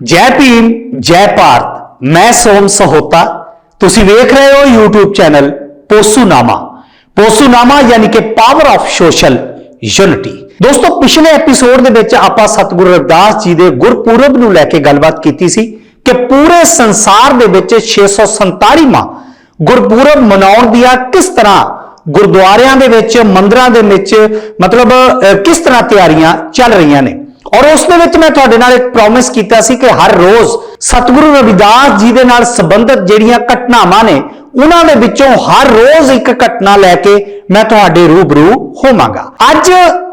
ਜੈ ਭੀਮ, ਜੈ ਭਾਰਤ, ਮੈਂ ਸੋਮ ਸਹੋਤਾ। ਤੁਸੀਂ ਵੇਖ ਰਹੇ ਹੋ YouTube ਚੈਨਲ ਪੋਸੂਨਾਮਾ। ਪੋਸੂਨਾਮਾ ਯਾਨੀ ਕਿ ਪਾਵਰ ਆਫ ਸੋਸ਼ਲ ਯੂਨਿਟੀ ਦੋਸਤੋ, ਪਿਛਲੇ ਐਪੀਸੋਡ ਦੇ ਵਿੱਚ ਆਪਾਂ ਸਤਿਗੁਰੂ ਰਵਿਦਾਸ ਜੀ ਦੇ ਗੁਰਪੁਰਬ ਨੂੰ ਲੈ ਕੇ ਗੱਲਬਾਤ ਕੀਤੀ ਸੀ ਕਿ ਪੂਰੇ ਸੰਸਾਰ ਦੇ ਵਿੱਚ 647ਵਾਂ ਗੁਰਪੁਰਬ ਮਨਾਉਣ ਦੀਆਂ ਕਿਸ ਤਰ੍ਹਾਂ ਗੁਰਦੁਆਰਿਆਂ ਦੇ ਵਿੱਚ, ਮੰਦਰਾਂ ਦੇ ਵਿੱਚ, ਮਤਲਬ ਕਿਸ ਤਰ੍ਹਾਂ ਤਿਆਰੀਆਂ ਚੱਲ ਰਹੀਆਂ ਨੇ। ਔਰ ਉਸ ਦੇ ਵਿੱਚ ਮੈਂ ਤੁਹਾਡੇ ਨਾਲ ਇੱਕ ਪ੍ਰੋਮਿਸ ਕੀਤਾ ਸੀ ਕਿ ਹਰ ਰੋਜ਼ ਸਤਿਗੁਰੂ ਰਵਿਦਾਸ ਜੀ ਦੇ ਨਾਲ ਸੰਬੰਧਿਤ ਜਿਹੜੀਆਂ ਘਟਨਾਵਾਂ ਨੇ, ਉਹਨਾਂ ਦੇ ਵਿੱਚੋਂ ਹਰ ਰੋਜ਼ ਇੱਕ ਘਟਨਾ ਲੈ ਕੇ ਮੈਂ ਤੁਹਾਡੇ ਰੂਬਰੂ ਹੋਵਾਂਗਾ। ਅੱਜ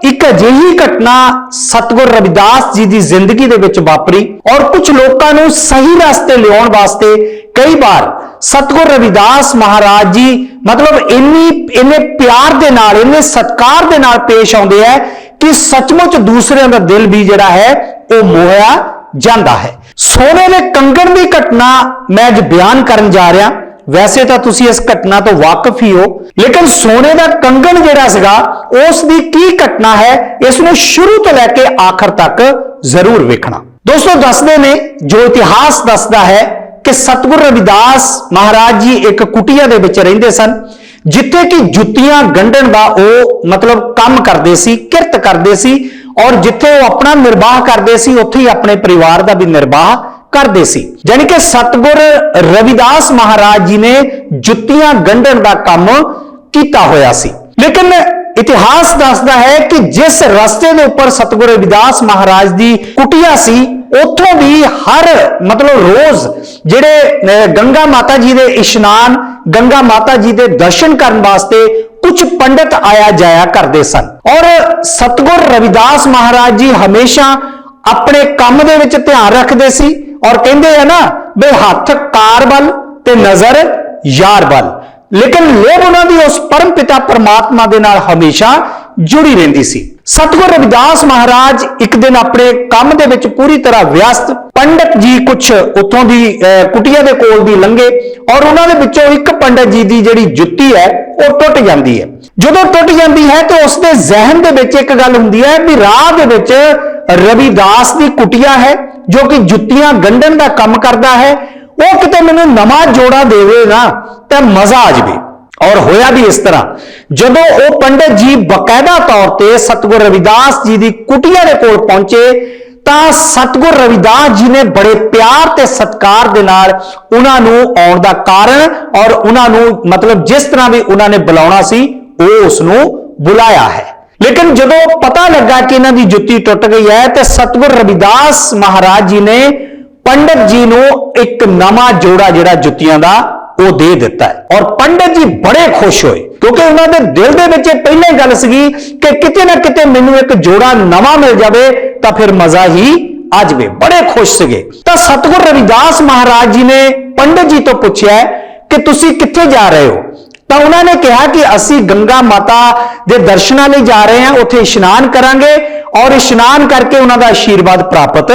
ਇੱਕ ਅਜਿਹੀ ਘਟਨਾ ਸਤਿਗੁਰ ਰਵਿਦਾਸ ਜੀ ਦੀ ਜ਼ਿੰਦਗੀ ਦੇ ਵਿੱਚ ਵਾਪਰੀ ਔਰ ਕੁਝ ਲੋਕਾਂ ਨੂੰ ਸਹੀ ਰਸਤੇ ਲਿਆਉਣ ਵਾਸਤੇ ਕਈ ਵਾਰ ਸਤਿਗੁਰ ਰਵਿਦਾਸ ਮਹਾਰਾਜ ਜੀ ਮਤਲਬ ਇੰਨੀ, ਇੰਨੇ ਪਿਆਰ ਦੇ ਨਾਲ, ਇੰਨੇ ਸਤਕਾਰ ਦੇ ਨਾਲ ਪੇਸ਼ ਆਉਂਦੇ ਆ ਕਿ ਸੱਚਮੁੱਚ ਦੂਸਰਿਆਂ ਦਾ ਦਿਲ ਵੀ ਜਿਹੜਾ ਹੈ, ਉਹ ਮੋਹਿਆ ਜਾਂਦਾ ਹੈ। ਸੋਨੇ ਦੇ ਕੰਗਣ ਦੀ ਘਟਨਾ ਮੈਂ ਅੱਜ ਬਿਆਨ ਕਰਨ ਜਾ ਰਿਹਾ। ਵੈਸੇ ਤਾਂ ਤੁਸੀਂ ਇਸ ਘਟਨਾ ਤੋਂ ਵਾਕਿਫ ਹੀ ਹੋ, ਲੇਕਿਨ ਸੋਨੇ ਦਾ ਕੰਗਣ ਜਿਹੜਾ ਸੀਗਾ, ਉਸ ਦੀ ਕੀ ਘਟਨਾ ਹੈ, ਇਸ ਨੂੰ ਸ਼ੁਰੂ ਤੋਂ ਲੈ ਕੇ ਆਖਰ ਤੱਕ ਜ਼ਰੂਰ ਵੇਖਣਾ। ਦੋਸਤੋ, ਦੱਸਦੇ ਨੇ, ਜੋ ਇਤਿਹਾਸ ਦੱਸਦਾ ਹੈ ਕਿ ਸਤਿਗੁਰ ਰਵਿਦਾਸ ਮਹਾਰਾਜ ਜੀ ਇੱਕ ਕੁਟੀਆ ਦੇ ਵਿੱਚ ਰਹਿੰਦੇ ਸਨ। ਜਿੱਥੇ ਕਿ ਜੁੱਤੀਆਂ ਗੰਢਣ ਦਾ ਉਹ ਮਤਲਬ ਕੰਮ ਕਰਦੇ ਸੀ, ਕਿਰਤ ਕਰਦੇ ਸੀ ਔਰ ਜਿੱਥੇ ਉਹ ਆਪਣਾ ਨਿਰਵਾਹ ਕਰਦੇ ਸੀ, ਉੱਥੇ ਹੀ ਆਪਣੇ ਪਰਿਵਾਰ ਦਾ ਵੀ ਨਿਰਵਾਹ ਕਰਦੇ ਸੀ। ਯਾਨੀ ਕਿ ਸਤਿਗੁਰ ਰਵਿਦਾਸ ਮਹਾਰਾਜ ਜੀ ਨੇ ਜੁੱਤੀਆਂ ਗੰਢਣ ਦਾ ਕੰਮ ਕੀਤਾ ਹੋਇਆ ਸੀ। ਲੇਕਿਨ ਇਤਿਹਾਸ ਦੱਸਦਾ ਹੈ ਕਿ ਜਿਸ ਰਸਤੇ ਦੇ ਉੱਪਰ ਸਤਿਗੁਰ ਰਵਿਦਾਸ ਮਹਾਰਾਜ ਦੀ ਕੁਟੀਆ ਸੀ ਉੱਥੋਂ ਵੀ ਹਰ ਮਤਲਬ ਰੋਜ਼ ਜਿਹੜੇ ਗੰਗਾ ਮਾਤਾ ਜੀ ਦੇ ਇਸ਼ਨਾਨ, ਗੰਗਾ ਮਾਤਾ ਜੀ ਦੇ ਦਰਸ਼ਨ ਕਰਨ ਵਾਸਤੇ ਕੁਝ ਪੰਡਤ ਆਇਆ ਜਾਇਆ ਕਰਦੇ ਸਨ। ਔਰ ਸਤਿਗੁਰ ਰਵਿਦਾਸ ਮਹਾਰਾਜ ਜੀ ਹਮੇਸ਼ਾ ਆਪਣੇ ਕੰਮ ਦੇ ਵਿੱਚ ਧਿਆਨ ਰੱਖਦੇ ਸੀ ਔਰ ਕਹਿੰਦੇ ਆ ਨਾ, ਬਈ ਹੱਥ ਕਾਰ ਵੱਲ ਤੇ ਨਜ਼ਰ ਯਾਰ ਵੱਲ। ਲੇਕਿਨ ਲੋਭ ਉਹਨਾਂ ਦੀ ਉਸ ਪਰਮ ਪਿਤਾ ਪਰਮਾਤਮਾ ਦੇ ਨਾਲ ਹਮੇਸ਼ਾ ਜੁੜੀ ਰਹਿੰਦੀ ਸੀ। ਸਤਿਗੁਰ ਰਵਿਦਾਸ ਮਹਾਰਾਜ ਇੱਕ ਦਿਨ ਆਪਣੇ ਕੰਮ ਦੇ ਵਿੱਚ ਪੂਰੀ ਤਰ੍ਹਾਂ ਵਿਅਸਤ। ਪੰਡਤ ਜੀ ਕੁਛ ਉੱਥੋਂ ਦੀ ਅਹ, ਦੇ ਕੋਲ ਦੀ ਲੰਘੇ ਔਰ ਉਹਨਾਂ ਦੇ ਵਿੱਚੋਂ ਇੱਕ ਪੰਡਤ ਜੀ ਦੀ ਜਿਹੜੀ ਜੁੱਤੀ ਹੈ ਉਹ ਟੁੱਟ ਜਾਂਦੀ ਹੈ। ਜਦੋਂ ਟੁੱਟ ਜਾਂਦੀ ਹੈ ਤਾਂ ਉਸ ਦੇ ਜ਼ਿਹਨ ਦੇ ਵਿੱਚ ਇੱਕ ਗੱਲ ਹੁੰਦੀ ਹੈ ਵੀ ਰਾਹ ਦੇ ਵਿੱਚ ਰਵਿਦਾਸ ਦੀ ਕੁਟੀਆ ਹੈ ਜੋ ਕਿ ਜੁੱਤੀਆਂ ਗੰਢਣ ਦਾ ਕੰਮ ਕਰਦਾ ਹੈ। ਉਹ ਕਿਤੇ ਮੈਨੂੰ ਨਵਾਂ ਜੋੜਾ ਦੇਵੇ ਨਾ ਤਾਂ ਮਜ਼ਾ ਆ ਜਾਵੇ। ਔਰ ਹੋਇਆ ਵੀ ਇਸ ਤਰ੍ਹਾਂ। ਜਦੋਂ ਉਹ ਪੰਡਤ ਜੀ ਬਕਾਇਦਾ ਤੌਰ ਤੇ ਸਤਿਗੁਰ ਰਵਿਦਾਸ ਜੀ ਦੀ ਕੁਟੀਆ ਦੇ ਕੋਲ ਪਹੁੰਚੇ, ਤਾਂ ਸਤਿਗੁਰ ਰਵਿਦਾਸ ਜੀ ਨੇ ਬੜੇ ਪਿਆਰ ਤੇ ਸਤਕਾਰ ਦੇ ਨਾਲ ਉਹਨਾਂ ਨੂੰ ਆਉਣ ਦਾ ਕਾਰਨ ਔਰ ਉਹਨਾਂ ਨੂੰ ਮਤਲਬ ਜਿਸ ਤਰ੍ਹਾਂ ਵੀ ਉਹਨਾਂ ਨੇ ਬੁਲਾਉਣਾ ਸੀ, ਉਹ ਉਸ ਨੂੰ ਬੁਲਾਇਆ ਹੈ। ਲੇਕਿਨ ਜਦੋਂ ਪਤਾ ਲੱਗਾ ਕਿ ਇਹਨਾਂ ਦੀ ਜੁੱਤੀ ਟੁੱਟ ਗਈ ਹੈ, ਤੇ ਸਤਿਗੁਰ ਰਵਿਦਾਸ ਮਹਾਰਾਜ ਜੀ ਨੇ ਪੰਡਤ ਜੀ ਨੂੰ ਇੱਕ ਨਵਾਂ ਜੋੜਾ ਜਿਹੜਾ ਜੁੱਤੀਆਂ ਦਾ ਉਹ ਦੇ ਦਿੱਤਾ ਹੈ। ਔਰ ਪੰਡਤ ਜੀ ਬੜੇ ਖੁਸ਼ ਹੋਏ, ਕਿਉਂਕਿ ਉਹਨਾਂ ਦੇ ਦਿਲ ਦੇ ਵਿੱਚ ਇਹ ਪਹਿਲਾਂ ਹੀ ਗੱਲ ਸੀਗੀ ਕਿ ਕਿਤੇ ਨਾ ਕਿਤੇ ਮੈਨੂੰ ਇੱਕ ਜੋੜਾ ਨਵਾਂ ਮਿਲ ਜਾਵੇ, ਤਾਂ ਫਿਰ ਮਜ਼ਾ ਹੀ ਆ ਜਾਵੇ। ਬੜੇ ਖੁਸ਼ ਸੀਗੇ। ਤਾਂ ਸਤਿਗੁਰ ਰਵਿਦਾਸ ਮਹਾਰਾਜ ਜੀ ਨੇ ਪੰਡਤ ਜੀ ਤੋਂ ਪੁੱਛਿਆ ਕਿ ਤੁਸੀਂ ਕਿੱਥੇ ਜਾ ਰਹੇ ਹੋ? ਤਾਂ ਉਹਨਾਂ ਨੇ ਕਿਹਾ ਕਿ ਅਸੀਂ ਗੰਗਾ ਮਾਤਾ ਦੇ ਦਰਸ਼ਨਾਂ ਲਈ ਜਾ ਰਹੇ ਹਾਂ, ਉੱਥੇ ਇਸ਼ਨਾਨ ਕਰਾਂਗੇ ਔਰ ਇਸ਼ਨਾਨ ਕਰਕੇ ਉਹਨਾਂ ਦਾ ਆਸ਼ੀਰਵਾਦ ਪ੍ਰਾਪਤ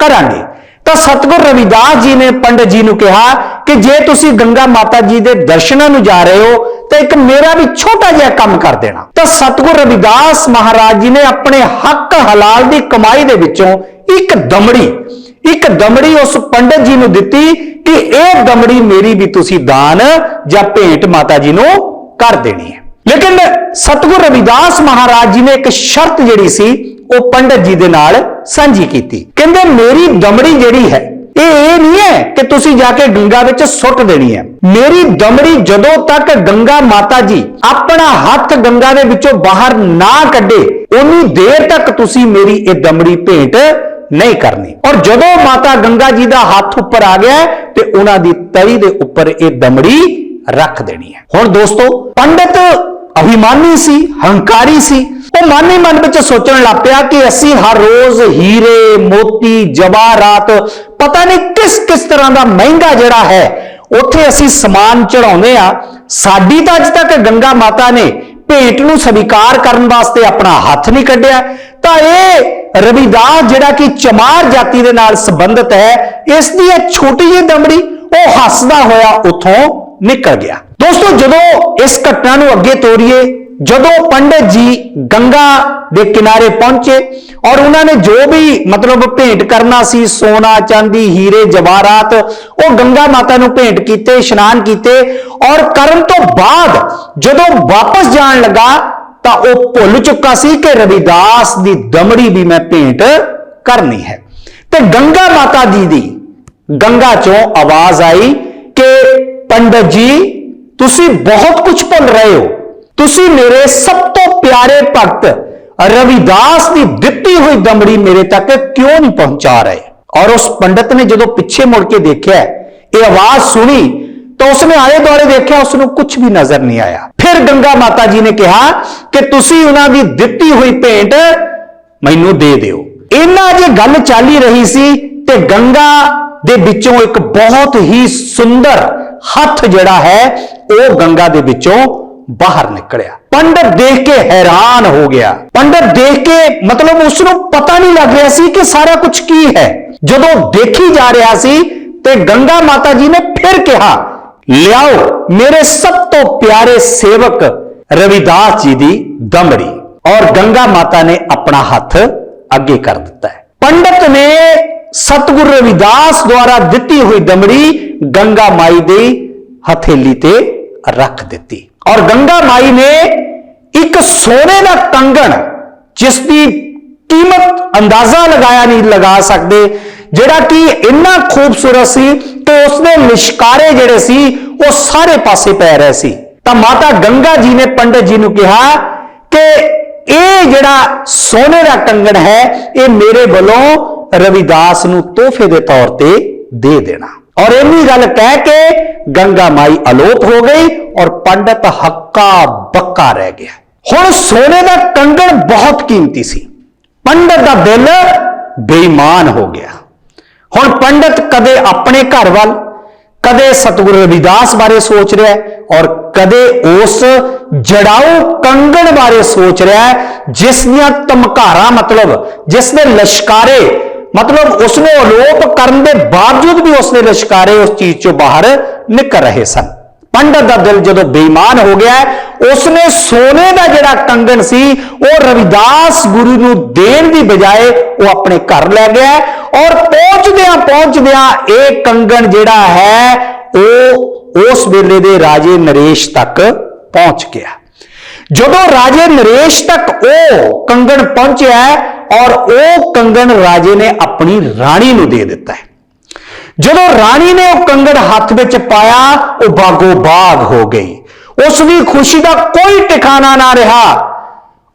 ਕਰਾਂਗੇ। ਤਾਂ ਸਤਿਗੁਰ ਰਵਿਦਾਸ ਜੀ ਨੇ ਪੰਡਤ ਜੀ ਨੂੰ ਕਿਹਾ ਕਿ ਜੇ ਤੁਸੀਂ ਗੰਗਾ ਮਾਤਾ ਜੀ ਦੇ ਦਰਸ਼ਨਾਂ ਨੂੰ ਜਾ ਰਹੇ ਹੋ, ਤਾਂ ਇੱਕ ਮੇਰਾ ਵੀ ਛੋਟਾ ਜਿਹਾ ਕੰਮ ਕਰ ਦੇਣਾ। ਤਾਂ ਸਤਿਗੁਰ ਰਵਿਦਾਸ ਮਹਾਰਾਜ ਜੀ ਨੇ ਆਪਣੇ ਹੱਕ ਹਲਾਲ ਦੀ ਕਮਾਈ ਦੇ ਵਿੱਚੋਂ ਇੱਕ ਦਮੜੀ ਇੱਕ ਦਮੜੀ ਉਸ ਪੰਡਤ ਜੀ ਨੂੰ ਦਿੱਤੀ ਕਿ ਇਹ ਦਮੜੀ ਮੇਰੀ ਵੀ ਤੁਸੀਂ ਦਾਨ ਜਾਂ ਭੇਟ ਮਾਤਾ ਜੀ ਨੂੰ ਕਰ ਦੇਣੀ ਹੈ। ਲੇਕਿਨ ਸਤਿਗੁਰ ਰਵਿਦਾਸ ਮਹਾਰਾਜ ਜੀ ਨੇ ਇੱਕ ਸ਼ਰਤ ਜਿਹੜੀ ਸੀ ਉਹ ਪੰਡਤ ਜੀ ਦੇ ਨਾਲ ਸਾਂਝੀ ਕੀਤੀ। ਕਹਿੰਦੇ, ਮੇਰੀ ਦਮੜੀ ਜਿਹੜੀ ਹੈ, ਇਹ ਇਹ ਨਹੀਂ ਹੈ ਕਿ ਤੁਸੀਂ ਜਾ ਕੇ ਗੰਗਾ ਵਿੱਚ ਸੁੱਟ ਦੇਣੀ ਹੈ। ਮੇਰੀ ਦਮੜੀ ਜਦੋਂ ਤੱਕ ਗੰਗਾ ਮਾਤਾ ਜੀ ਆਪਣਾ ਹੱਥ ਗੰਗਾ ਦੇ ਵਿੱਚੋਂ ਬਾਹਰ ਨਾ ਕੱਢੇ, ਉਨੀ ਦੇਰ ਤੱਕ ਤੁਸੀਂ ਮੇਰੀ ਇਹ ਦਮੜੀ ਭੇਂਟ ਨਹੀਂ ਕਰਨੀ। ਔਰ ਜਦੋਂ ਮਾਤਾ ਗੰਗਾ ਜੀ ਦਾ ਹੱਥ ਉੱਪਰ ਆ ਗਿਆ ਤੇ ਉਹਨਾਂ ਦੀ ਤਰੀ ਦੇ ਉੱਪਰ ਇਹ ਦਮੜੀ ਰੱਖ ਦੇਣੀ ਹੈ। ਹੁਣ ਦੋਸਤੋ, ਪੰਡਤ ਅਭਿਮਾਨੀ ਸੀ, ਹੰਕਾਰੀ ਸੀ ਮਨ ਹੀ ਮਨ ਵਿੱਚ ਸੋਚਣ ਲੱਗ ਪਿਆ ਕਿ ਅਸੀਂ ਹਰ ਰੋਜ਼ ਹੀਰੇ, ਮੋਤੀ ਜਵਾਹਰਾਤ ਪਤਾ ਨਹੀਂ ਕਿਸ ਕਿਸ ਤਰ੍ਹਾਂ ਦਾ ਮਹਿੰਗਾ ਜਿਹੜਾ ਹੈ, ਉੱਥੇ ਅਸੀਂ ਸਮਾਨ ਚੜਾਉਂਦੇ ਆ ਸਾਡੀ ਤਾਂ ਅੱਜ ਤੱਕ ਗੰਗਾ ਮਾਤਾ ਨੇ ਭੇਟ ਨੂੰ ਸਵੀਕਾਰ ਕਰਨ ਵਾਸਤੇ ਆਪਣਾ ਹੱਥ ਨਹੀਂ ਕੱਢਿਆ। ਤਾਂ ਇਹ ਰਵਿਦਾਸ ਜਿਹੜਾ ਕਿ ਚਮਾਰ ਜਾਤੀ ਦੇ ਨਾਲ ਸੰਬੰਧਿਤ ਹੈ, ਇਸ ਦੀ ਇਹ ਛੋਟੀ ਜਿਹੀ ਦਮੜੀ, ਉਹ ਹੱਸਦਾ ਹੋਇਆ ਉੱਥੋਂ ਨਿਕਲ ਗਿਆ। ਦੋਸਤੋ, ਜਦੋਂ ਇਸ ਘਟਨਾ ਨੂੰ ਅੱਗੇ ਤੋਰੀਏ ਜਦੋਂ ਪੰਡਤ ਜੀ ਗੰਗਾ ਦੇ ਕਿਨਾਰੇ ਪਹੁੰਚੇ ਔਰ ਉਹਨਾਂ ਨੇ ਜੋ ਵੀ ਮਤਲਬ ਭੇਂਟ ਕਰਨਾ ਸੀ, ਸੋਨਾ, ਚਾਂਦੀ, ਹੀਰੇ, ਜਵਾਹਰਾਤ, ਉਹ ਗੰਗਾ ਮਾਤਾ ਨੂੰ ਭੇਂਟ ਕੀਤੇ, ਇਸ਼ਨਾਨ ਕੀਤੇ ਔਰ ਕਰਨ ਤੋਂ ਬਾਅਦ ਜਦੋਂ ਵਾਪਸ ਜਾਣ ਲੱਗਾ ਤਾਂ ਉਹ ਭੁੱਲ ਚੁੱਕਾ ਸੀ ਕਿ ਰਵਿਦਾਸ ਦੀ ਦਮੜੀ ਵੀ ਮੈਂ ਭੇਂਟ ਕਰਨੀ ਹੈ। ਤੇ ਗੰਗਾ ਮਾਤਾ ਜੀ ਦੀ ਗੰਗਾ ਚੋਂ ਆਵਾਜ਼ ਆਈ ਕਿ ਪੰਡਤ ਜੀ, ਤੁਸੀਂ ਬਹੁਤ ਕੁਝ ਭੁੱਲ ਰਹੇ ਹੋ। ਤੁਸੀਂ ਮੇਰੇ ਸਭ ਤੋਂ ਪਿਆਰੇ ਭਗਤ ਰਵਿਦਾਸ ਦੀ ਦਿੱਤੀ ਹੋਈ ਦਮੜੀ ਮੇਰੇ ਤੱਕ ਕਿਉਂ ਨਹੀਂ ਪਹੁੰਚਾ ਰਹੇ ਔਰ ਉਸ ਪੰਡਤ ਨੇ ਜਦੋਂ ਪਿੱਛੇ ਮੁੜ ਕੇ ਦੇਖਿਆ ਇਹ ਆਵਾਜ਼ ਸੁਣੀ ਤਾਂ ਉਸਨੇ ਆਲੇ ਦੁਆਲੇ ਦੇਖਿਆ ਉਸ ਨੂੰ ਕੁਝ ਵੀ ਨਜ਼ਰ ਨਹੀਂ ਆਇਆ ਫਿਰ ਗੰਗਾ ਮਾਤਾ ਜੀ ਨੇ ਕਿਹਾ ਕਿ ਤੁਸੀਂ ਉਹਨਾਂ ਦੀ ਦਿੱਤੀ ਹੋਈ ਭੇਂਟ ਮੈਨੂੰ ਦੇ ਦਿਓ ਇਹਨਾਂ ਜੇ ਗੱਲ ਚੱਲ ਹੀ ਰਹੀ ਸੀ ਤੇ ਗੰਗਾ ਦੇ ਵਿੱਚੋਂ ਇੱਕ ਬਹੁਤ ਹੀ ਸੁੰਦਰ ਹੱਥ ਜਿਹੜਾ ਹੈ ਉਹ ਗੰਗਾ ਦੇ ਵਿੱਚੋਂ ਬਾਹਰ ਨਿਕਲਿਆ ਪੰਡਤ ਦੇਖ ਕੇ ਹੈਰਾਨ ਹੋ ਗਿਆ ਪੰਡਤ ਦੇਖ ਕੇ ਮਤਲਬ ਉਸ ਨੂੰ ਪਤਾ ਨਹੀਂ ਲੱਗ ਰਿਹਾ ਸੀ ਕਿ ਸਾਰਾ ਕੁਝ ਕੀ ਹੈ ਜਦੋਂ ਦੇਖੀ ਜਾ ਰਿਹਾ ਸੀ ਤੇ ਗੰਗਾ ਮਾਤਾ ਜੀ ਨੇ ਫਿਰ ਕਿਹਾ ਲਿਆਓ ਮੇਰੇ ਸਭ ਤੋਂ ਪਿਆਰੇ ਸੇਵਕ ਰਵਿਦਾਸ ਜੀ ਦੀ ਦਮੜੀ ਔਰ ਗੰਗਾ ਮਾਤਾ ਨੇ ਆਪਣਾ ਹੱਥ ਅੱਗੇ ਕਰ ਦਿੱਤਾ ਹੈ ਪੰਡਤ ਨੇ ਸਤਿਗੁਰ ਰਵਿਦਾਸ ਦੁਆਰਾ ਦਿੱਤੀ ਹੋਈ ਦਮੜੀ ਗੰਗਾ ਮਾਈ ਦੀ ਹਥੇਲੀ ਤੇ ਰੱਖ ਦਿੱਤੀ ਔਰ ਗੰਗਾ ਮਾਈ ਨੇ ਇੱਕ ਸੋਨੇ ਦਾ ਕੰਗਣ, ਜਿਸ ਦੀ ਕੀਮਤ ਅੰਦਾਜ਼ਾ ਲਗਾਇਆ ਨਹੀਂ ਲਗਾ ਸਕਦੇ, ਜਿਹੜਾ ਕਿ ਇੰਨਾ ਖੂਬਸੂਰਤ ਸੀ ਕਿ ਉਸਦੇ ਲਿਸ਼ਕਾਰੇ ਜਿਹੜੇ ਸੀ, ਉਹ ਸਾਰੇ ਪਾਸੇ ਪੈ ਰਹੇ ਸੀ। ਤਾਂ ਮਾਤਾ ਗੰਗਾ ਜੀ ਨੇ ਪੰਡਤ ਜੀ ਨੂੰ ਕਿਹਾ ਕਿ ਇਹ ਜਿਹੜਾ ਸੋਨੇ ਦਾ ਕੰਗਣ ਹੈ, ਇਹ ਮੇਰੇ ਵੱਲੋਂ ਰਵਿਦਾਸ ਨੂੰ ਤੋਹਫੇ ਦੇ ਤੌਰ ਤੇ ਦੇ ਦੇਣਾ। ਔਰ ਇੰਨੀ ਗੱਲ ਕਹਿ ਕੇ ਗੰਗਾ ਮਾਈ ਅਲੋਪ ਹੋ ਗਈ ਔਰ ਪੰਡਤ ਹੱਕਾ ਬੱਕਾ ਰਹਿ ਗਿਆ। ਹੁਣ ਸੋਨੇ ਦਾ ਕੰਗਣ ਬਹੁਤ ਕੀਮਤੀ ਸੀ। ਪੰਡਤ ਦਾ ਦਿਲ ਬੇਈਮਾਨ ਹੋ ਗਿਆ। ਹੁਣ ਪੰਡਤ ਕਦੇ ਆਪਣੇ ਘਰ ਵੱਲ, ਕਦੇ ਸਤਿਗੁਰੂ ਰਵਿਦਾਸ ਬਾਰੇ ਸੋਚ ਰਿਹਾ ਹੈ ਔਰ ਕਦੇ ਉਸ ਜੜਾਊ ਕੰਗਣ ਬਾਰੇ ਸੋਚ ਰਿਹਾ ਹੈ, ਜਿਸ ਦੀਆਂ ਧਮਕਾਰਾਂ ਮਤਲਬ, ਜਿਸ ਦੇ ਲਸ਼ਕਾਰੇ ਮਤਲਬ ਉਸ ਨੂੰ ਅਲੋਪ ਕਰਨ ਦੇ ਬਾਵਜੂਦ ਵੀ ਉਸ ਦੇ ਲਸ਼ਕਾਰੇ ਉਸ ਚੀਜ਼ ਚੋਂ ਬਾਹਰ ਨਿਕਲ ਰਹੇ ਸਨ। ਪੰਡਤ ਦਾ ਦਿਲ ਜਦੋਂ ਬੇਈਮਾਨ ਹੋ ਗਿਆ ਉਸ ਨੇ ਸੋਨੇ ਦਾ ਜਿਹੜਾ ਕੰਗਣ ਸੀ, ਉਹ ਰਵਿਦਾਸ ਗੁਰੂ ਨੂੰ ਦੇਣ ਦੀ ਬਜਾਏ ਉਹ ਆਪਣੇ ਘਰ ਲੈ ਗਿਆ ਔਰ ਪਹੁੰਚਦਿਆਂ ਪਹੁੰਚਦਿਆਂ ਇਹ ਕੰਗਣ ਜਿਹੜਾ ਹੈ, ਉਹ ਉਸ ਵੇਲੇ ਦੇ ਰਾਜੇ ਨਰੇਸ਼ ਤੱਕ ਪਹੁੰਚ ਗਿਆ। ਜਦੋਂ ਰਾਜੇ ਨਰੇਸ਼ ਤੱਕ ਉਹ ਕੰਗਣ ਪਹੁੰਚਿਆ ਔਰ ਉਹ ਕੰਗਣ ਰਾਜੇ ਨੇ ਆਪਣੀ ਰਾਣੀ ਨੂੰ ਦੇ ਦਿੱਤਾ ਹੈ। ਜਦੋਂ ਰਾਣੀ ਨੇ ਉਹ ਕੰਗਣ ਹੱਥ ਵਿੱਚ ਪਾਇਆ, ਉਹ ਬਾਗੋ ਬਾਗ ਹੋ ਗਈ। ਉਸ ਦੀ ਖੁਸ਼ੀ ਦਾ ਕੋਈ ਟਿਕਾਣਾ ਨਾ ਰਿਹਾ।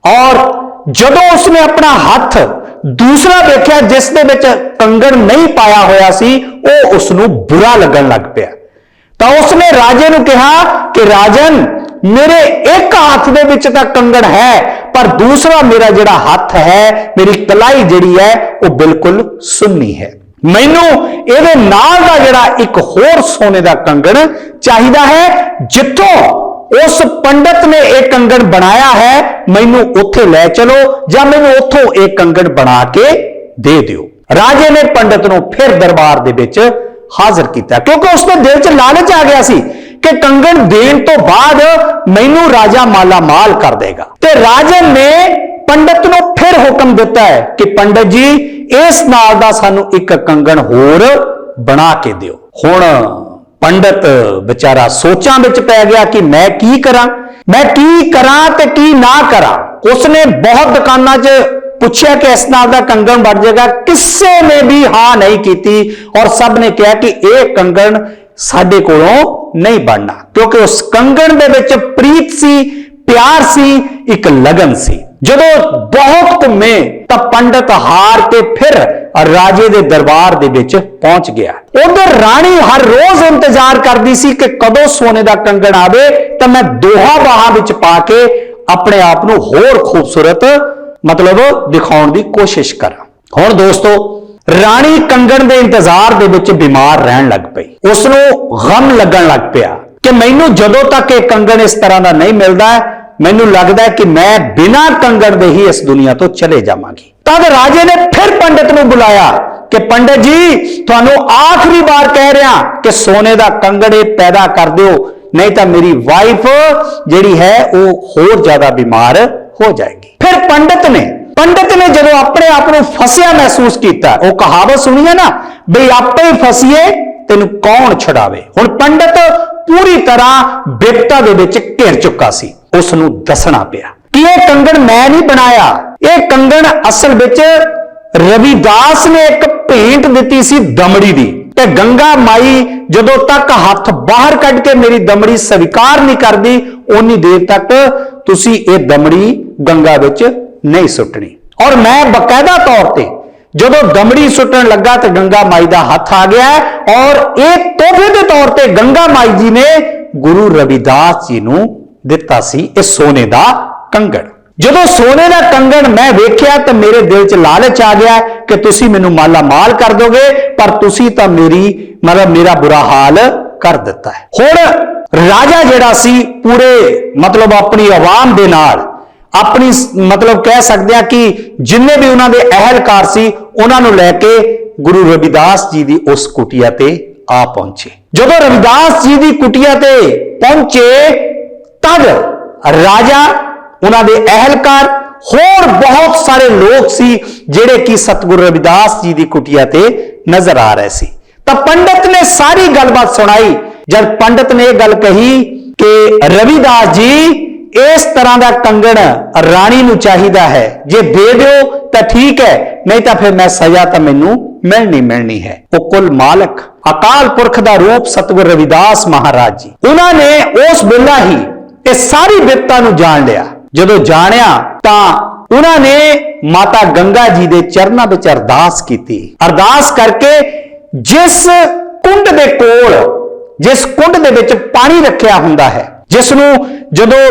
ਔਰ ਜਦੋਂ ਉਸਨੇ ਆਪਣਾ ਹੱਥ ਦੂਸਰਾ ਦੇਖਿਆ, ਜਿਸ ਦੇ ਵਿੱਚ ਕੰਗਣ ਨਹੀਂ ਪਾਇਆ ਹੋਇਆ ਸੀ, ਉਹ ਉਸ ਨੂੰ ਬੁਰਾ ਲੱਗਣ ਲੱਗ ਪਿਆ। ਤਾਂ ਉਸਨੇ ਰਾਜੇ ਨੂੰ ਕਿਹਾ ਕਿ ਰਾਜਨ ਮੇਰੇ ਇੱਕ ਹੱਥ ਦੇ ਵਿੱਚ ਤਾਂ ਕੰਗਣ ਹੈ, ਪਰ ਦੂਸਰਾ ਮੇਰਾ ਜਿਹੜਾ ਹੱਥ ਹੈ, ਮੇਰੀ ਕਲਾਈ ਜਿਹੜੀ ਹੈ, ਉਹ ਬਿਲਕੁਲ ਸੁੰਨੀ ਹੈ। ਮੈਨੂੰ ਇਹਦੇ ਨਾਲ ਦਾ ਜਿਹੜਾ ਇੱਕ ਹੋਰ ਸੋਨੇ ਦਾ ਕੰਗਣ ਚਾਹੀਦਾ ਹੈ, ਜਿੱਥੋਂ ਉਸ ਪੰਡਤ ਨੇ ਇਹ ਕੰਗਣ ਬਣਾਇਆ ਹੈ, ਮੈਨੂੰ ਉੱਥੇ ਲੈ ਚਲੋ ਜਾਂ ਮੈਨੂੰ ਉੱਥੋਂ ਇਹ ਕੰਗਣ ਬਣਾ ਕੇ ਦੇ ਦਿਓ। ਰਾਜੇ ਨੇ ਪੰਡਤ ਨੂੰ ਫਿਰ ਦਰਬਾਰ ਦੇ ਵਿੱਚ ਹਾਜ਼ਰ ਕੀਤਾ, ਕਿਉਂਕਿ ਉਸ ਦੇ ਦਿਲ 'ਚ ਲਾਲਚ ਆ ਗਿਆ ਸੀ। ਕਿ ਕੰਗਣ ਦੇਣ ਤੋਂ ਬਾਅਦ ਮੈਨੂੰ ਰਾਜਾ ਮਾਲਾ ਮਾਲ ਕਰ ਦੇਗਾ। ਤੇ ਰਾਜਨ ਨੇ ਪੰਡਤ ਨੂੰ ਫਿਰ ਹੁਕਮ ਦਿੱਤਾ ਹੈ ਕਿ ਪੰਡਤ ਜੀ, ਇਸ ਨਾਲ ਦਾ ਸਾਨੂੰ ਇੱਕ ਕੰਗਣ ਹੋਰ ਬਣਾ ਕੇ ਦਿਓ। ਹੁਣ ਪੰਡਤ ਵਿਚਾਰਾ ਸੋਚਾਂ ਵਿੱਚ ਪੈ ਗਿਆ ਕਿ ਮੈਂ ਕੀ ਕਰਾਂ, ਮੈਂ ਕੀ ਕਰਾਂ ਤੇ ਕੀ ਨਾ ਕਰਾਂ। ਉਸਨੇ ਬਹੁਤ ਦੁਕਾਨਾਂ 'ਚ ਪੁੱਛਿਆ ਕਿ ਇਸ ਨਾਲ ਦਾ ਕੰਗਣ ਬਣ ਜਾਏਗਾ। ਕਿਸੇ ਨੇ ਵੀ ਹਾਂ ਨਹੀਂ ਕੀਤੀ ਔਰ ਸਭ ਨੇ ਕਿਹਾ ਕਿ ਇਹ ਕੰਗਣ ਸਾਡੇ ਕੋਲੋਂ ਨਹੀਂ ਬਣਨਾ, ਕਿਉਂਕਿ ਉਸ ਕੰਗਣ ਦੇ ਵਿੱਚ ਪ੍ਰੀਤ ਸੀ, ਪਿਆਰ ਸੀ, ਇੱਕ ਲਗਨ ਸੀ। ਜਦੋਂ ਬਹੁਤ ਘੁੰਮੇ ਤਾਂ ਪੰਡਤ ਹਾਰ ਕੇ ਫਿਰ ਰਾਜੇ ਦੇ ਦਰਬਾਰ ਦੇ ਵਿੱਚ ਪਹੁੰਚ ਗਿਆ। ਉਧਰ ਰਾਣੀ ਹਰ ਰੋਜ਼ ਇੰਤਜ਼ਾਰ ਕਰਦੀ ਸੀ ਕਿ ਕਦੋਂ ਸੋਨੇ ਦਾ ਕੰਗਣ ਆਵੇ, ਤਾਂ ਮੈਂ ਦੋਹਾਂ ਬਾਹਾਂ ਵਿੱਚ ਪਾ ਕੇ ਆਪਣੇ ਆਪ ਨੂੰ ਹੋਰ ਖੂਬਸੂਰਤ ਮਤਲਬ ਦਿਖਾਉਣ ਦੀ ਕੋਸ਼ਿਸ਼ ਕਰਾਂ। ਹੁਣ ਦੋਸਤੋ ਰਾਣੀ ਕੰਗਣ ਦੇ ਇੰਤਜ਼ਾਰ ਦੇ ਵਿੱਚ ਬਿਮਾਰ ਰਹਿਣ ਲੱਗ ਪਈ। ਉਸ ਨੂੰ ਗਮ ਲੱਗਣ ਲੱਗ ਪਿਆ ਕਿ ਮੈਨੂੰ ਜਦੋਂ ਤੱਕ ਇਹ ਕੰਗਣ ਇਸ ਤਰ੍ਹਾਂ ਦਾ ਨਹੀਂ ਮਿਲਦਾ, ਮੈਨੂੰ ਲੱਗਦਾ ਕਿ ਮੈਂ ਬਿਨਾਂ ਕੰਗਣ ਦੇ ਹੀ ਇਸ ਦੁਨੀਆ ਤੋਂ ਚਲੇ ਜਾਵਾਂਗੀ। ਤਦ ਰਾਜੇ ਨੇ ਫਿਰ ਪੰਡਿਤ ਨੂੰ ਬੁਲਾਇਆ ਕਿ, ਪੰਡਿਤ ਜੀ, ਤੁਹਾਨੂੰ ਆਖਰੀ ਵਾਰ ਕਹਿ ਰਿਹਾ ਕਿ ਸੋਨੇ ਦਾ ਕੰਗਣ ਇਹ ਪੈਦਾ ਕਰ ਦਿਓ, ਨਹੀਂ ਤਾਂ ਮੇਰੀ ਵਾਈਫ ਜਿਹੜੀ ਹੈ ਉਹ ਹੋਰ ਜ਼ਿਆਦਾ ਬਿਮਾਰ ਹੋ ਜਾਏਗੀ। ਫਿਰ ਪੰਡਤ ਨੇ ਪੰਡਤ ਨੇ ਜਦੋਂ ਆਪਣੇ ਆਪ ਨੂੰ ਫਸਿਆ ਮਹਿਸੂਸ ਕੀਤਾ, ਉਹ ਕਹਾਵਤ ਸੁਣੀ ਹੈ ਨਾ, ਬਈ ਆਪੇ ਹੀ ਫਸੀਏ, ਤੈਨੂੰ ਕੌਣ ਛਡਾਵੇ? ਹੁਣ ਪੰਡਤ ਪੂਰੀ ਤਰ੍ਹਾਂ ਬਿਪਤਾ ਦੇ ਵਿੱਚ ਘਿਰ ਚੁੱਕਾ ਸੀ ਉਸ ਨੂੰ ਦੱਸਣਾ ਪਿਆ ਕਿ ਇਹ ਕੰਗਣ ਮੈਂ ਨਹੀਂ ਬਣਾਇਆ। ਇਹ ਕੰਗਣ ਅਸਲ ਵਿੱਚ ਰਵਿਦਾਸ ਨੇ ਇੱਕ ਭੇਂਟ ਦਿੱਤੀ ਸੀ ਦਮੜੀ ਦੀ। ਤੇ ਗੰਗਾ ਮਾਈ ਜਦੋਂ ਤੱਕ ਹੱਥ ਬਾਹਰ ਕੱਢ ਕੇ ਮੇਰੀ ਦਮੜੀ ਸਵੀਕਾਰ ਨਹੀਂ ਕਰਦੀ ਉਨੀ ਦੇਰ ਤੱਕ ਤੁਸੀਂ ਇਹ ਦਮੜੀ ਗੰਗਾ ਵਿੱਚ ਨਹੀਂ ਸੁੱਟਣੀ। ਔਰ ਮੈਂ ਬਕਾਇਦਾ ਤੌਰ ਤੇ ਜਦੋਂ ਦਮੜੀ ਸੁੱਟਣ ਲੱਗਾ ਤਾਂ ਗੰਗਾ ਮਾਈ ਦਾ ਹੱਥ ਆ ਗਿਆ ਔਰ ਇਹ ਤੋਹਫੇ ਦੇ ਤੌਰ ਤੇ ਗੰਗਾ ਮਾਈ ਜੀ ਨੇ ਗੁਰੂ ਰਵਿਦਾਸ ਜੀ ਨੂੰ ਦਿੱਤਾ ਸੀ ਇਹ ਸੋਨੇ ਦਾ ਕੰਗਣ। ਜਦੋਂ ਸੋਨੇ ਦਾ ਕੰਗਣ ਮੈਂ ਵੇਖਿਆ ਤਾਂ ਮੇਰੇ ਦਿਲ 'ਚ ਲਾਲਚ ਆ ਗਿਆ ਕਿ ਤੁਸੀਂ ਮੈਨੂੰ ਮਾਲਾ ਮਾਲ ਕਰ ਦੋਗੇ, ਪਰ ਤੁਸੀਂ ਤਾਂ ਮੇਰੀ, ਮਤਲਬ ਮੇਰਾ ਬੁਰਾ ਹਾਲ ਕਰ ਦਿੱਤਾ ਹੈ। ਹੁਣ ਰਾਜਾ ਜਿਹੜਾ ਸੀ, ਪੂਰੇ ਮਤਲਬ ਆਪਣੀ ਆਵਾਮ ਦੇ ਨਾਲ ਆਪਣੀ ਮਤਲਬ ਕਹਿ ਸਕਦੇ ਆ ਕਿ ਜਿੰਨੇ ਵੀ ਉਹਨਾਂ ਦੇ ਅਹਿਲਕਾਰ ਸੀ, ਉਹਨਾਂ ਨੂੰ ਲੈ ਕੇ ਗੁਰੂ ਰਵਿਦਾਸ ਜੀ ਦੀ ਉਸ ਕੁਟੀਆ ਤੇ ਆ ਪਹੁੰਚੇ। ਜਦੋਂ ਰਵਿਦਾਸ ਜੀ ਦੀ ਕੁਟੀਆ ਤੇ ਪਹੁੰਚੇ, ਤਦ ਰਾਜਾ, ਉਹਨਾਂ ਦੇ ਅਹਿਲਕਾਰ, ਹੋਰ ਬਹੁਤ ਸਾਰੇ ਲੋਕ ਸੀ, ਜਿਹੜੇ ਕਿ ਸਤਿਗੁਰੂ ਰਵਿਦਾਸ ਜੀ ਦੀ ਕੁਟੀਆ ਤੇ ਨਜ਼ਰ ਆ ਰਹੇ ਸੀ। ਤਾਂ ਪੰਡਤ ਨੇ ਸਾਰੀ ਗੱਲਬਾਤ ਸੁਣਾਈ। ਜਦ ਪੰਡਤ ਨੇ ਇਹ ਗੱਲ ਕਹੀ ਕਿ ਰਵਿਦਾਸ ਜੀ ਇਸ ਤਰ੍ਹਾਂ ਦਾ ਕੰਗਣ ਰਾਣੀ ਨੂੰ ਚਾਹੀਦਾ ਹੈ। ਜੇ ਦੇ ਦਿਓ ਤਾਂ ਠੀਕ ਹੈ, ਨਹੀਂ ਤਾਂ ਫਿਰ ਮੈਂ ਸਜ਼ਾ ਤਾਂ ਮੈਨੂੰ ਮਿਲਣੀ ਮਿਲਣੀ ਹੈ। ਉਹ ਕੁੱਲ ਮਾਲਕ, ਅਕਾਲ ਪੁਰਖ ਦਾ ਰੂਪ ਸਤਿਗੁਰ ਰਵਿਦਾਸ ਮਹਾਰਾਜ ਜੀ। ਉਹਨਾਂ ਨੇ ਉਸ ਵੇਲਾ ਹੀ ਇਹ ਸਾਰੀ ਬਿਪਤਾ ਨੂੰ ਜਾਣ ਲਿਆ। ਜਦੋਂ ਜਾਣਿਆ ਤਾਂ ਉਹਨਾਂ ਨੇ ਮਾਤਾ ਗੰਗਾ ਜੀ ਦੇ ਚਰਨਾਂ ਵਿੱਚ ਅਰਦਾਸ ਕੀਤੀ। ਅਰਦਾਸ ਕਰਕੇ ਜਿਸ ਕੁੰਡ ਦੇ ਕੋਲ, ਜਿਸ ਕੁੰਡ ਦੇ ਵਿੱਚ ਪਾਣੀ ਰੱਖਿਆ ਹੁੰਦਾ ਹੈ, ਜਿਸ ਨੂੰ ਜਦੋਂ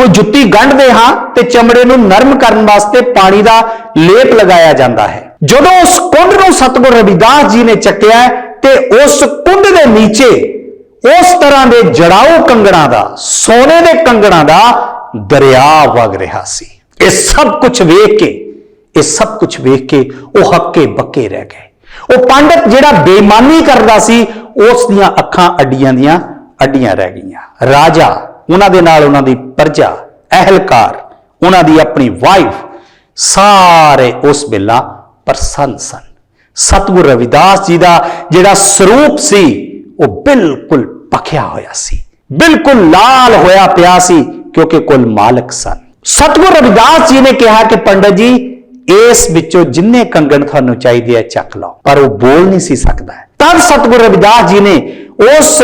ਕੋਈ ਜੁੱਤੀ ਗੰਢਦੇ ਹਾਂ ਤੇ ਚਮੜੇ ਨੂੰ ਨਰਮ ਕਰਨ ਵਾਸਤੇ ਪਾਣੀ ਦਾ ਲੇਪ ਲਗਾਇਆ ਜਾਂਦਾ ਹੈ। ਜਦੋਂ ਉਸ ਕੁੰਡ ਨੂੰ ਸਤਿਗੁਰ ਰਵਿਦਾਸ ਜੀ ਨੇ ਚੱਕਿਆ ਤੇ ਉਸ ਕੁੰਡ ਦੇ ਨੀਚੇ ਉਸ ਤਰ੍ਹਾਂ ਦੇ ਜੜਾਊ ਕੰਗਣਾ ਦਾ, ਸੋਨੇ ਦੇ ਕੰਗਣਾ ਦਾ ਦਰਿਆ ਵਗ ਰਿਹਾ ਸੀ। ਇਹ ਸਭ ਕੁਝ ਵੇਖ ਕੇ, ਇਹ ਸਭ ਕੁਝ ਵੇਖ ਕੇ ਉਹ ਹੱਕੇ ਬੱਕੇ ਰਹਿ ਗਏ। ਉਹ ਪੰਡਤ ਜਿਹੜਾ ਬੇਈਮਾਨੀ ਕਰਦਾ ਸੀ, ਉਸ ਦੀਆਂ ਅੱਖਾਂ ਅੱਡੀਆਂ ਦੀਆਂ ਅੱਡੀਆਂ ਰਹਿ ਗਈਆਂ। ਰਾਜਾ ਉਹਨਾਂ ਦੇ ਨਾਲ ਉਹਨਾਂ ਦੀ ਪ੍ਰਜਾ, ਅਹਿਲਕਾਰ, ਉਹਨਾਂ ਦੀ ਆਪਣੀ ਵਾਈਫ ਸਾਰੇ ਉਸ ਵੇਲਾ ਪ੍ਰਸੰਨ ਸਨ। ਸਤਿਗੁਰ ਰਵਿਦਾਸ ਜੀ ਦਾ ਜਿਹੜਾ ਸਰੂਪ ਸੀ, ਉਹ ਬਿਲਕੁਲ ਪਖਿਆ ਹੋਇਆ ਸੀ। ਬਿਲਕੁਲ ਲਾਲ ਹੋਇਆ ਪਿਆ ਸੀ, ਕਿਉਂਕਿ ਕੁੱਲ ਮਾਲਕ ਸਨ। ਸਤਿਗੁਰ ਰਵਿਦਾਸ ਜੀ ਨੇ ਕਿਹਾ ਕਿ ਪੰਡਤ ਜੀ, ਇਸ ਵਿੱਚੋਂ ਜਿੰਨੇ ਕੰਗਣ ਤੁਹਾਨੂੰ ਚਾਹੀਦੇ ਆ, ਚੱਕ ਲਓ। ਪਰ ਉਹ ਬੋਲ ਨਹੀਂ ਸੀ ਸਕਦਾ। ਤਦ ਸਤਿਗੁਰ ਰਵਿਦਾਸ ਜੀ ਨੇ ਉਸ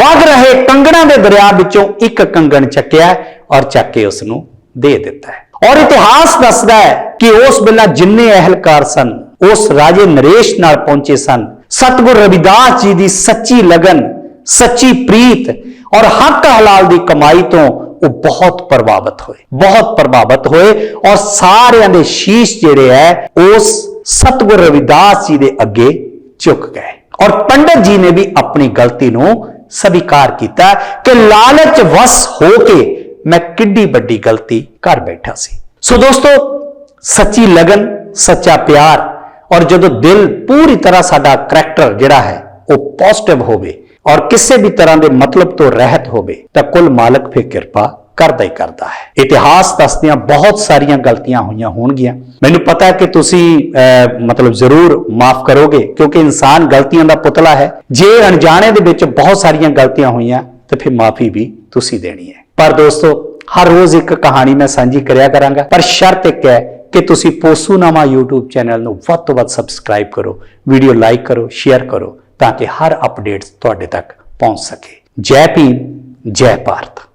ਵਗ ਰਹੇ ਕੰਗਣਾਂ ਦੇ ਦਰਿਆ ਵਿੱਚੋਂ ਇੱਕ ਕੰਗਣ ਚੱਕਿਆ ਔਰ ਚੱਕ ਕੇ ਉਸ ਨੂੰ ਦੇ ਦਿੱਤਾ ਔਰ ਇਤਿਹਾਸ ਦੱਸਦਾ ਹੈ ਕਿ ਉਸ ਵੇਲੇ ਜਿੰਨੇ ਅਹਿਲਕਾਰ ਸਨ, ਉਸ ਰਾਜੇ ਨਰੇਸ਼ ਨਾਲ ਪਹੁੰਚੇ ਸਨ। ਸਤਿਗੁਰ ਰਵਿਦਾਸ ਜੀ ਦੀ ਸੱਚੀ ਲਗਨ, ਸੱਚੀ ਪ੍ਰੀਤ ਔਰ ਹੱਕ ਹਲਾਲ ਦੀ ਕਮਾਈ ਤੋਂ ਉਹ ਬਹੁਤ ਪ੍ਰਭਾਵਿਤ ਹੋਏ। ਬਹੁਤ ਪ੍ਰਭਾਵਿਤ ਹੋਏ ਔਰ ਸਾਰਿਆਂ ਦੇ ਸ਼ੀਸ਼ ਜਿਹੜੇ ਹੈ, ਉਸ ਸਤਿਗੁਰ ਰਵਿਦਾਸ ਜੀ ਦੇ ਅੱਗੇ ਝੁਕ ਗਏ। ਔਰ ਪੰਡਤ ਜੀ ਨੇ ਵੀ ਆਪਣੀ ਗਲਤੀ ਨੂੰ ਸਵੀਕਾਰ ਕੀਤਾ ਕਿ ਲਾਲਚ ਵਸ ਹੋ ਕੇ ਮੈਂ ਕਿੱਡੀ ਵੱਡੀ ਗਲਤੀ ਕਰ ਬੈਠਾ ਸੀ। ਸੋ ਦੋਸਤੋ, ਸੱਚੀ ਲਗਨ, ਸੱਚਾ ਪਿਆਰ ਔਰ ਜਦੋਂ ਦਿਲ ਪੂਰੀ ਤਰ੍ਹਾਂ ਸਾਡਾ ਕਰੈਕਟਰ ਜਿਹੜਾ ਹੈ, ਉਹ ਪੋਜ਼ਿਟਿਵ ਹੋਵੇ ਔਰ ਕਿਸੇ ਵੀ ਤਰ੍ਹਾਂ ਦੇ ਮਤਲਬ ਤੋਂ ਰਹਿਤ ਹੋਵੇ, ਤਾਂ ਕੁੱਲ ਮਾਲਕ ਫਿਰ ਕਿਰਪਾ ਕਰਦਾ ਹੀ ਕਰਦਾ ਹੈ। ਇਤਿਹਾਸ ਦੱਸਦਿਆਂ ਬਹੁਤ ਸਾਰੀਆਂ ਗਲਤੀਆਂ ਹੋਈਆਂ ਹੋਣਗੀਆਂ। ਮੈਨੂੰ ਪਤਾ ਹੈ ਕਿ ਤੁਸੀਂ ਮਤਲਬ ਜ਼ਰੂਰ ਮਾਫ ਕਰੋਗੇ, ਕਿਉਂਕਿ ਇਨਸਾਨ ਗਲਤੀਆਂ ਦਾ ਪੁਤਲਾ ਹੈ। ਜੇ ਅਣਜਾਣੇ ਦੇ ਵਿੱਚ ਬਹੁਤ ਸਾਰੀਆਂ ਗਲਤੀਆਂ ਹੋਈਆਂ, ਤਾਂ ਫਿਰ ਮਾਫੀ ਵੀ ਤੁਸੀਂ ਦੇਣੀ ਹੈ। ਪਰ ਦੋਸਤੋ, ਹਰ ਰੋਜ਼ ਇੱਕ ਕਹਾਣੀ ਮੈਂ ਸਾਂਝੀ ਕਰਿਆ ਕਰਾਂਗਾ। ਪਰ ਸ਼ਰਤ ਇੱਕ ਹੈ ਕਿ ਤੁਸੀਂ ਪੋਸੂਨਾਮਾ YouTube ਚੈਨਲ ਨੂੰ ਵੱਧ ਤੋਂ ਵੱਧ ਸਬਸਕ੍ਰਾਈਬ ਕਰੋ ਵੀਡੀਓ ਲਾਈਕ ਕਰੋ ਸ਼ੇਅਰ ਕਰੋ, ਤਾਂ ਕਿ ਹਰ ਅਪਡੇਟਸ ਤੁਹਾਡੇ ਤੱਕ ਪਹੁੰਚ ਸਕੇ। ਜੈ ਭੀਮ, ਜੈ ਭਾਰਤ।